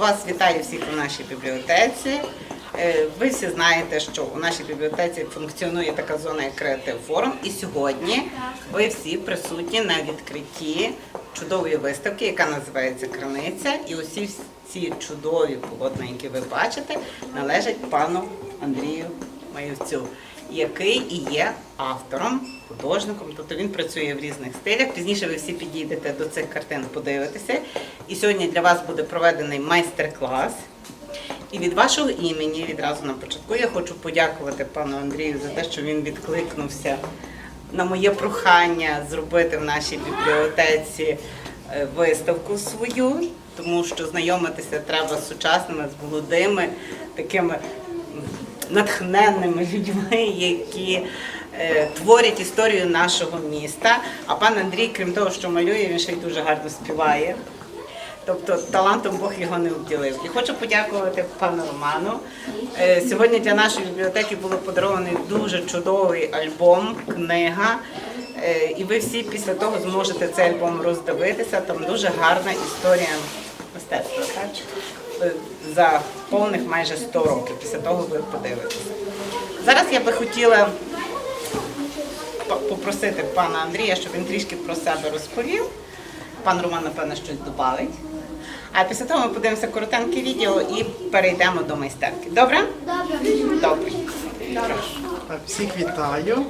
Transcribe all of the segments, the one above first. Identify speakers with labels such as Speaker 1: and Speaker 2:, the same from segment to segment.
Speaker 1: Вас вітаю всіх у нашій бібліотеці. Е, Ви всі знаєте, що у нашій бібліотеці функціонує така зона як Креатив Форум. І сьогодні ви всі присутні на відкритті чудової виставки, яка називається Криниця. І усі ці чудові полотна, які ви бачите, належать пану Андрію Маєвцю, який і є автором, художником. Тобто він працює в різних стилях. Пізніше ви всі підійдете до цих картин, подивитеся. І сьогодні для вас буде проведений майстер-клас. І від вашого імені відразу на початку я хочу подякувати пану Андрію за те, що він відкликнувся на моє прохання зробити в нашій бібліотеці е, виставку свою, тому що знайомитися треба з сучасними, з молодими, такими натхненними людьми, які е, творять історію нашого міста. А пан Андрій, крім того, що малює, він ще й дуже гарно співає. Тобто талантом Бог його не обділив. І хочу подякувати пану Роману. Е, Сьогодні для нашої бібліотеки було подарований дуже чудовий альбом, книга. Е, І ви всі після того зможете цей альбом роздивитися. Там дуже гарна історія мистецтва. Е, За повних майже 100 років. Після того ви подивитеся. Зараз я би хотіла попросити пана Андрія, щоб він трішки про себе розповів. Пан Роман, напевно, щось додавить. А після того ми подивимося коротеньке відео і перейдемо до майстерки. Добре? Добре. Добре.
Speaker 2: Так, Всіх вітаю.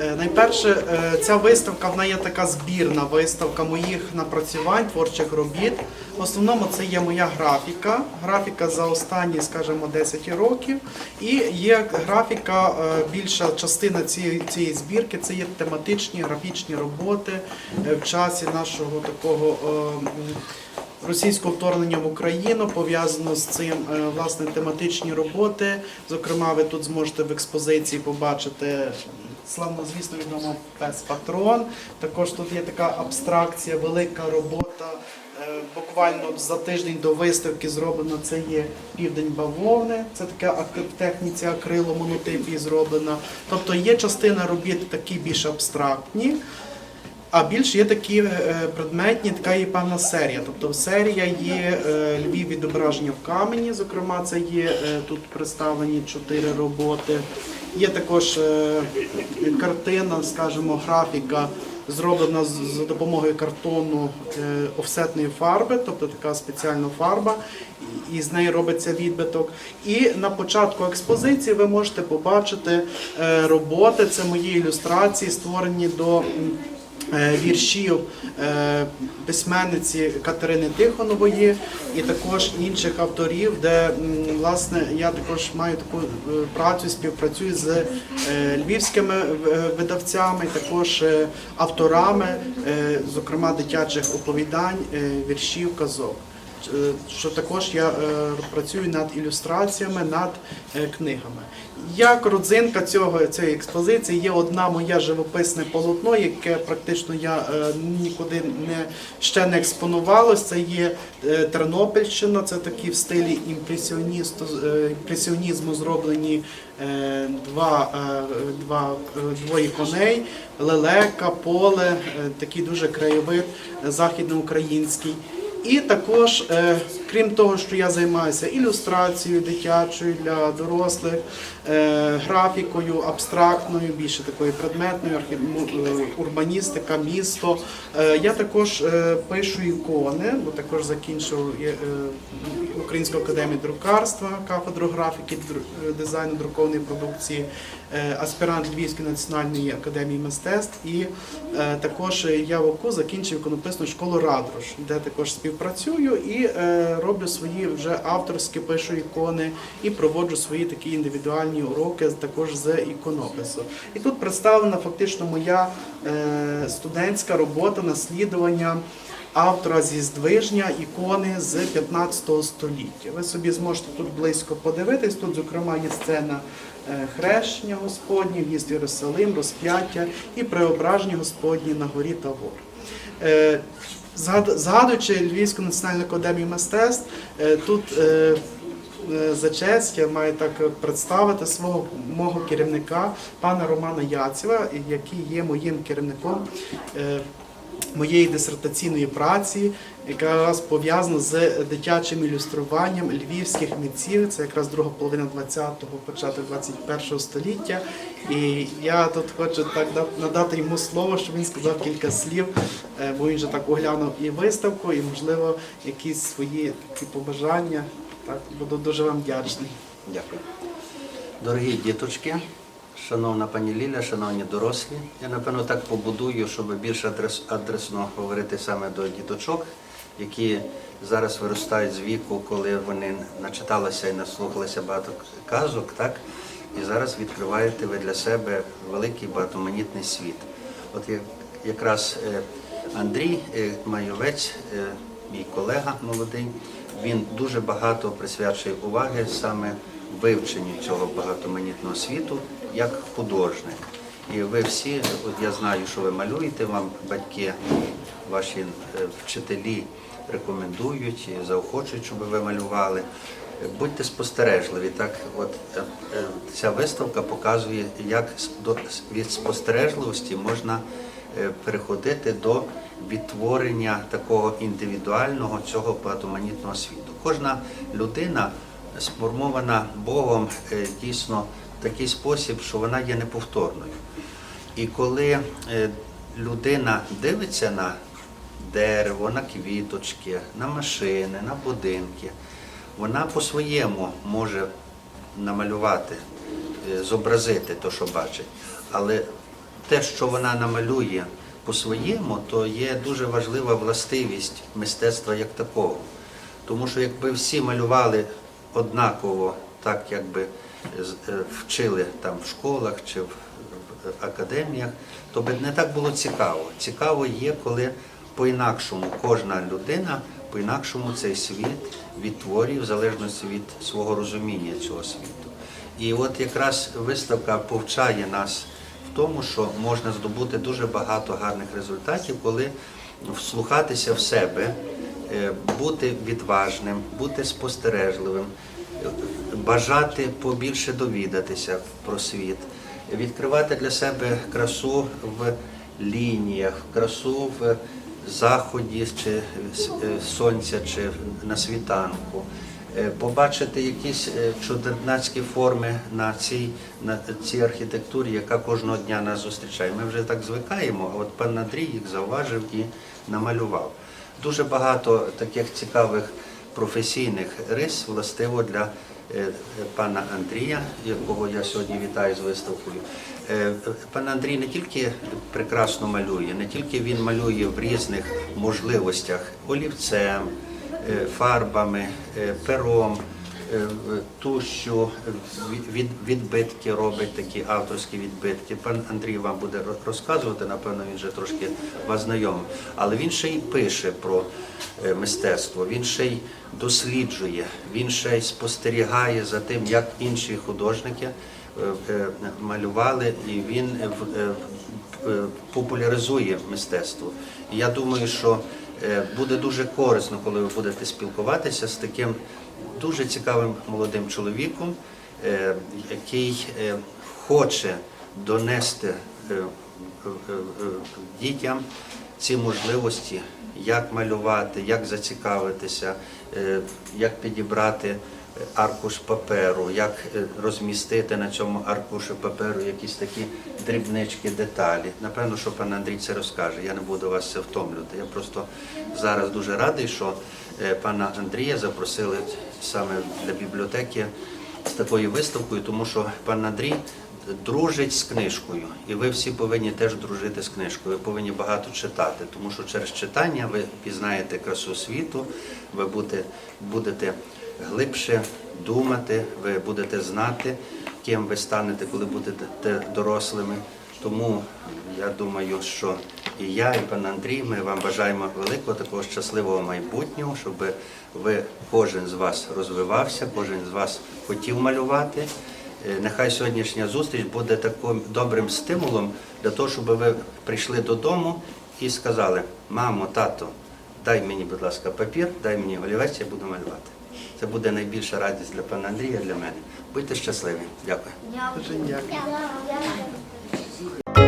Speaker 2: Е, Найперше, е, ця виставка вона є така збірна виставка моїх напрацювань, творчих робіт. В основному це є моя графіка, графіка за останні, скажімо, 10 років. І є графіка, е, більша частина цієї, цієї збірки це є тематичні графічні роботи в часі нашого такого. російського вторгнення в Україну пов'язано з цим власне тематичні роботи. Зокрема, ви тут зможете в експозиції побачити славно, звісно, відомо пес Патрон. Також тут є така абстракція, велика робота. Е, Буквально за тиждень до виставки зроблено це є південь бавовни. Це така ак- в техніці акрило монотипії зроблена. Тобто є частина робіт такі більш абстрактні. А більш є такі е, предметні, така є певна серія. Тобто серія є е, Львів відображення в камені. Зокрема, це є тут представлені чотири роботи. Є також е, картина, скажімо, графіка. Зроблена за допомогою картону е, офсетної фарби, тобто така спеціальна фарба, і- з неї робиться відбиток. І на початку експозиції ви можете побачити е, роботи. Це мої ілюстрації, створені до віршів е, письменниці Катерини Тихонової і також інших авторів, де власне я також маю таку е, працю, співпрацюю з е, львівськими е, видавцями, також е, авторами, е, зокрема дитячих оповідань, е, віршів, казок. Е, Що також я е, працюю над ілюстраціями, над е, книгами. Як родзинка цього цієї експозиції є одна моя живописне полотно, яке практично я нікуди не ще не експонувалось. Це є Тернопільщина, це такі в стилі імпресіонізму зроблені два, два двоє коней, лелека, поле, такий дуже краєвид західноукраїнський. І також, е, крім того, що я займаюся ілюстрацією дитячою для дорослих, е, графікою абстрактною, більше такою предметною, е, урбаністика, місто. Я також пишу ікони, бо також закінчив Українську академію друкарства, кафедру графіки, е, дизайну друкованої продукції, е, аспірант Львівської національної академії мистецтв. І е, також я в ОКУ закінчив іконописну школу Радрош, де також співпрацюю і роблю свої вже авторські пишу ікони і проводжу свої такі індивідуальні уроки також з іконопису. І тут представлена фактично моя студентська робота наслідування. Автора зі здвижня ікони з 15 століття. Ви собі зможете тут близько подивитись. Тут, зокрема, є сцена е, хрещення Господні, в'їзд в Єрусалим, розп'яття і преображення Господні на горі Тавор. Е, Згадуючи Львівську національну академію мистецтв, е, тут за честь я маю так представити свого мого керівника, пана Романа Яцева, який є моїм керівником. Моєї дисертаційної праці якраз пов'язано з дитячим ілюструванням львівських митців. Це якраз друга половина 20-го, початок 21-го століття. І я тут хочу так да- надати йому слово, щоб він сказав кілька слів, е, бо він же так оглянув і виставку, і, можливо, якісь свої такі побажання. Так, буду дуже вам вдячний.
Speaker 3: Дякую. Дорогі діточки, шановна пані Ліля, шановні дорослі, я напевно так побудую, щоб більше адрес, адресно говорити саме до діточок, які зараз виростають з віку, коли вони начиталися і наслухалися багато казок, так? І зараз відкриваєте ви для себе великий багатоманітний світ. От якраз е, Андрій е, Майовець, е, мій колега молодий, він дуже багато присвячує уваги саме вивченню цього багатоманітного світу як художник. І ви всі, от я знаю, що ви малюєте, вам батьки, ваші е, вчителі рекомендують і заохочують, щоб ви малювали. Будьте спостережливі. Так, от е, е, ця виставка показує, як від спостережливості можна переходити до відтворення такого індивідуального цього багатоманітного світу. Кожна людина сформована Богом дійсно такий спосіб, що вона є неповторною. І коли е, людина дивиться на дерево, на квіточки, на машини, на будинки, вона по-своєму може намалювати, е, зобразити те, що бачить. Але те, що вона намалює по-своєму, то є дуже важлива властивість мистецтва як такого. Тому що якби всі малювали однаково, так якби е, вчили там в школах чи в академіях, то би не так було цікаво. Цікаво є, коли по-інакшому кожна людина по-інакшому цей світ відтворює в залежності від свого розуміння цього світу. І от якраз виставка повчає нас в тому, що можна здобути дуже багато гарних результатів, коли вслухатися в себе, е, бути відважним, бути спостережливим, бажати побільше довідатися про світ, відкривати для себе красу в лініях, красу в заході чи е, сонця, чи на світанку. Е, Побачити якісь е, чудернацькі форми на цій, на цій архітектурі, яка кожного дня нас зустрічає. Ми вже так звикаємо, а от пан Андрій їх зауважив і намалював. Дуже багато таких цікавих професійних рис властиво для е, пана Андрія, якого я сьогодні вітаю з виставкою. Е, Пан Андрій не тільки прекрасно малює, не тільки він малює в різних можливостях олівцем, е, фарбами, пером, е, в- тушю, від- від- відбитки робить такі авторські відбитки. Пан Андрій вам буде розказувати, напевно, він вже трошки вас знайомий. Але він ще й пише про е, мистецтво, він ще й досліджує, він ще й спостерігає за тим, як інші художники е, малювали, і він популяризує мистецтво. І я думаю, що буде дуже корисно, коли ви будете спілкуватися з таким дуже цікавим молодим чоловіком, е, який е, хоче донести е, дітям ці можливості, як малювати, як зацікавитися, як підібрати аркуш паперу, як розмістити на цьому аркуші паперу якісь такі дрібнички, деталі. Напевно, що пан Андрій це розкаже. Я не буду вас це втомлювати. Я просто зараз дуже радий, що пана Андрія запросили саме для бібліотеки з такою виставкою, тому що пан Андрій дружить з книжкою, і ви всі повинні теж дружити з книжкою. Ви повинні багато читати, тому що через читання ви пізнаєте красу світу, ви будете, будете глибше думати, ви будете знати, ким ви станете, коли будете дорослими. Тому я думаю, що і я, і пан Андрій, ми вам бажаємо великого такого щасливого майбутнього, щоб ви кожен з вас розвивався, кожен з вас хотів малювати. Е, Нехай сьогоднішня зустріч буде таким добрим стимулом для того, щоб ви прийшли додому і сказали: мамо, тато, дай мені, будь ласка, папір, дай мені олівець, я буду малювати. Це буде найбільша радість для пана Андрія, для мене. Будьте щасливі. Дякую.
Speaker 2: Дякую.
Speaker 4: Дякую.